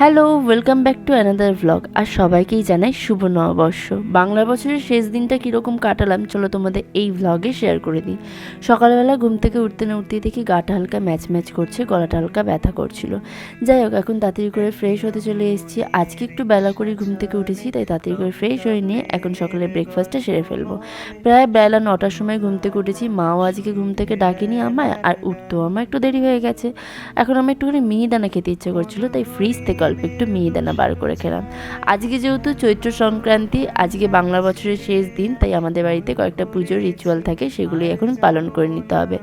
Hello, welcome back to another vlog আর সবাইকেই জানাই শুভ নববর্ষ। বাংলা বছরের শেষ দিনটা কীরকম কাটালাম, চলো তোমাদের এই ভ্লগে শেয়ার করে দিই। সকালবেলা ঘুম থেকে উঠতে না উঠতেই দেখি গাটা হালকা ম্যাচ ম্যাচ করছে, গলাটা হালকা ব্যথা করছিল। যাই হোক, এখন তাড়াতাড়ি করে ফ্রেশ হতে চলে এসেছি। আজকে একটু বেলা করে ঘুম থেকে উঠেছি, তাই তাড়াতাড়ি করে ফ্রেশ হয়ে নিয়ে এখন সকালে ব্রেকফাস্টটা সেরে ফেলব। প্রায় বেলা নটার সময় ঘুম থেকে উঠেছি, মাও আজকে ঘুম থেকে ডাকেনি আমায়, আর উঠতেও আমার একটু দেরি হয়ে গেছে। এখন আমার একটুখানি মিহিদানা খেতে ইচ্ছে করছিল, তাই ফ্রিজ থেকে অল্প একটু মিহিদানা বার করে খেলাম। আজকে যেহেতু চৈত্র সংক্রান্তি, আজকে বাংলা বছরের শেষ দিন, তাই আমাদের বাড়িতে কয়েকটা পুজোর রিচুয়াল থাকে সেগুলি এখন পালন করে নিতে হবে।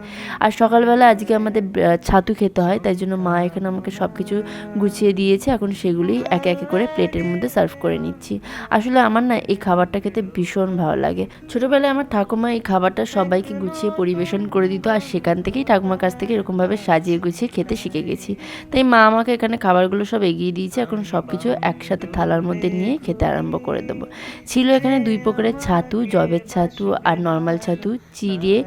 আর সকালবেলা আজকে আমাদের ছাতু খেতে হয়, তাই জন্য মা এখানে আমাকে সব কিছু গুছিয়ে দিয়েছে, এখন সেগুলি একে একে করে প্লেটের মধ্যে সার্ভ করে নিচ্ছি। আসলে আমার না এই খাবারটা খেতে ভীষণ ভালো লাগে। ছোটোবেলায় আমার ঠাকুমা এই খাবারটা সবাইকে গুছিয়ে পরিবেশন করে দিত, আর সেখান থেকেই ঠাকুমার কাছ থেকে এরকমভাবে সাজিয়ে গুছিয়ে খেতে শিখে গেছি। তাই মা আমাকে এখানে খাবারগুলো সব এগিয়ে দিয়েছে, এখন সব কিছু একসাথে থালার মধ্যে নিয়ে খেতে আরম্ভ করে দেবো। ছিল এখানে দুই প্রকারের ছাতু, জবের ছাতু আর নর্মাল ছাতু, চিড়ে,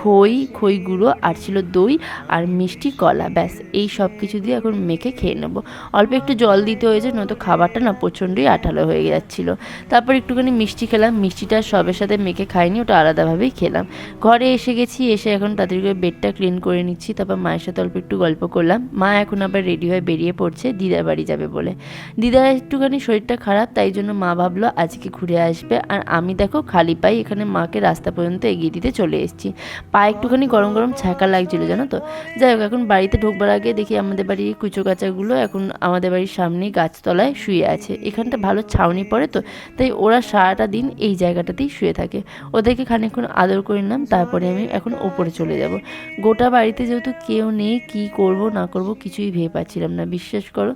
খই খই গুঁড়ো আর ছিল দই আর মিষ্টি কলা। ব্যাস, এই সব কিছু দিয়ে এখন মেখে খেয়ে নেব। অল্প একটু জল দিতে হয়েছে, নয়তো খাবারটা না প্রচণ্ডই আঠালো হয়ে যাচ্ছিল। তারপর একটুখানি মিষ্টি খেলাম। মিষ্টিটা সবের সাথে মেখে খাইনি, ওটা আলাদাভাবেই খেলাম। ঘরে এসে গেছি, এসে এখন তাড়াতাড়ি করে বেডটা ক্লিন করে নিচ্ছি। তারপর মায়ের সাথে অল্প একটু গল্প করলাম। মা এখন আবার রেডি হয়ে বেরিয়ে পড়ছে, দিদার বাড়ি যাবে। বলে। দিদার একটুখানি শরীরটা খারাপ, তাই জন্য মা ভাবলো আজকে ঘুরে আসবে। আর আমি দেখো খালি পাই এখানে মাকে রাস্তা পর্যন্ত এগিয়ে দিতে চলে এসেছি। পা একটুখানি গরম গরম ছ্যাঁকা লাগছিল, জানো তো? যাই হোক, এখন বাড়িতে ঢোকবার আগে দেখি আমাদের বাড়ির কুচো কাচাগুলো এখন আমাদের বাড়ির সামনেই গাছতলায় শুয়ে আছে। এখানটা ভালো ছাউনি পড়ে তো, তাই ওরা সারাটা দিন এই জায়গাটাতেই শুয়ে থাকে। ওদেরকে খানিকক্ষণ আদর করে নিলাম, তারপরে আমি এখন ওপরে চলে যাব। গোটা বাড়িতে যেহেতু কেউ নেই, কি করব না করব কিছুই ভেবে পাচ্ছিলাম না, বিশ্বাস করো।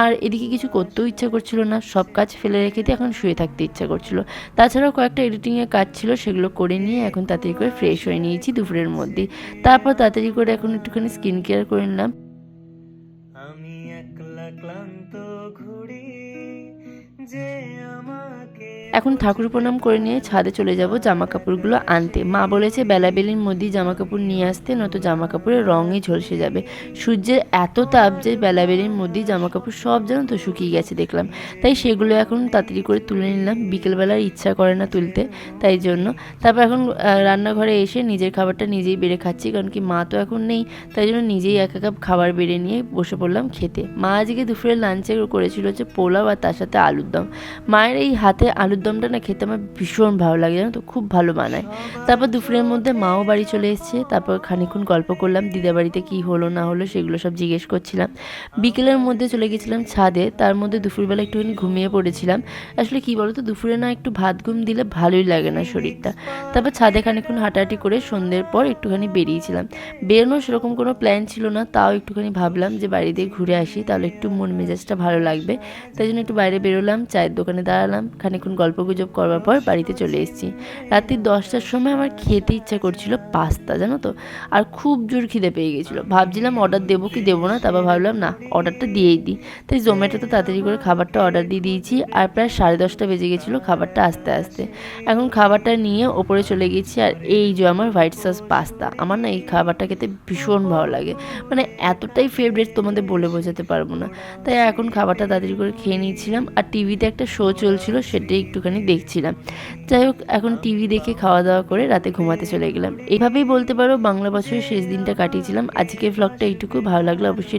আর এদিকে কিছু করতেও ইচ্ছা করছিল না, সব কাজ ফেলে রেখে দিয়ে এখন শুয়ে থাকতে ইচ্ছা করছিল। তাছাড়াও কয়েকটা এডিটিংয়ের কাজ ছিল, সেগুলো করে নিয়ে এখন তাড়াতাড়ি করে ফ্রেশ হয়ে নিয়েছি দুপুরের মধ্যে তারপর তাড়াতাড়ি করে এখন একটুখানি স্কিন কেয়ার করে নিলাম। একলা ক্লান্ত যে আমাকে এখন ঠাকুর প্রণাম করে নিয়ে ছাদে চলে যাব জামা কাপড়গুলো আনতে। মা বলেছে বেলাবেলির মধ্যেই জামা কাপড় নিয়ে আসতে, নয়তো জামা কাপড়ের রঙই ঝলসে যাবে। সূর্যের এত তাপ যে বেলাবেলির মধ্যেই জামা কাপড় সব যেন তো শুকিয়ে গেছে দেখলাম। তাই সেগুলো এখন তাড়াতাড়ি করে তুলে নিলাম। বিকেলবেলার ইচ্ছা করে না তুলতে, তাই জন্য। তারপর এখন রান্নাঘরে এসে নিজের খাবারটা নিজেই বেড়ে খাচ্ছি, কারণ কি মা তো এখন নেই, তাই জন্য নিজেই এক এক কাপ খাবার বেড়ে নিয়ে বসে পড়লাম খেতে। মা আজকে দুপুরে লাঞ্চে করেছিল হচ্ছে পোলাও আর তার সাথে আলুর দম। মায়ের এই হাতে আলুর দমটা না খেতে আমার ভীষণ ভালো লাগে, জানো তো? খুব ভালো বানায়। তারপর দুপুরের মধ্যে মাও বাড়ি চলে এসেছে। তারপর খানিক্ষণ গল্প করলাম, দিদা বাড়িতে কী হলো, না হলো সেগুলো সব জিজ্ঞেস করছিলাম। বিকেলের মধ্যে চলে গেছিলাম ছাদে, তার মধ্যে দুপুরবেলা একটুখানি ঘুমিয়ে পড়েছিলাম। আসলে কী বলো তো দুপুরে না একটু ভাত ঘুম দিলে ভালোই লাগে না শরীরটা। তারপর ছাদে খানিক্ষণ হাঁটাহাঁটি করে সন্ধ্যের পর একটুখানি বেরিয়েছিলাম। বেরোনোর সেরকম কোনো প্ল্যান ছিল না, তাও একটুখানি ভাবলাম যে বাড়ি দিয়ে ঘুরে আসি। তাহলে একটু মন মেজাজটা ভালো লাগবে। তাই জন্য একটু বাইরে বেরোলাম, চায়ের দোকানে দাঁড়ালাম খানিক্ষণ গল্প গুজব করবার পর বাড়িতে চলে এসেছি। রাত্রি দশটার সময় আমার খেতে ইচ্ছা করছিল পাস্তা, জানো তো? আর খুব জোর খিদে পেয়ে গেছিল। ভাবছিলাম অর্ডার দেবো কি দেবো না, তারপর ভাবলাম, না, অর্ডারটা দিয়েই দিই। তাই জোম্যাটোতে তাড়াতাড়ি করে খাবারটা অর্ডার দিয়ে দিয়েছি, আর প্রায় সাড়ে দশটা বেজে গেছিল খাবারটা আস্তে আস্তে। এখন খাবারটা নিয়ে ওপরে চলে গেছি, আর এই যে আমার হোয়াইট সস পাস্তা, আমার না এই খাবারটা খেতে ভীষণ ভালো লাগে। মানে এতটাই ফেভারিট তোমাদের বলে বোঝাতে পারব না। তাই এখন খাবারটা তাড়াতাড়ি করে খেয়ে নিয়েছিলাম আর টিভিতে একটা শো চলছিল সেটাই একটুখানি দেখছিলাম। যাই হোক, এখন টিভি দেখে খাওয়া দাওয়া করে রাতে ঘুমাতে চলে গেলাম। এভাবেই বলতে পারো বাংলা বছরের শেষ দিনটা কাটিয়েছিলাম। আজকের ভ্লগটা এইটুকু। ভালো লাগল অবশ্যই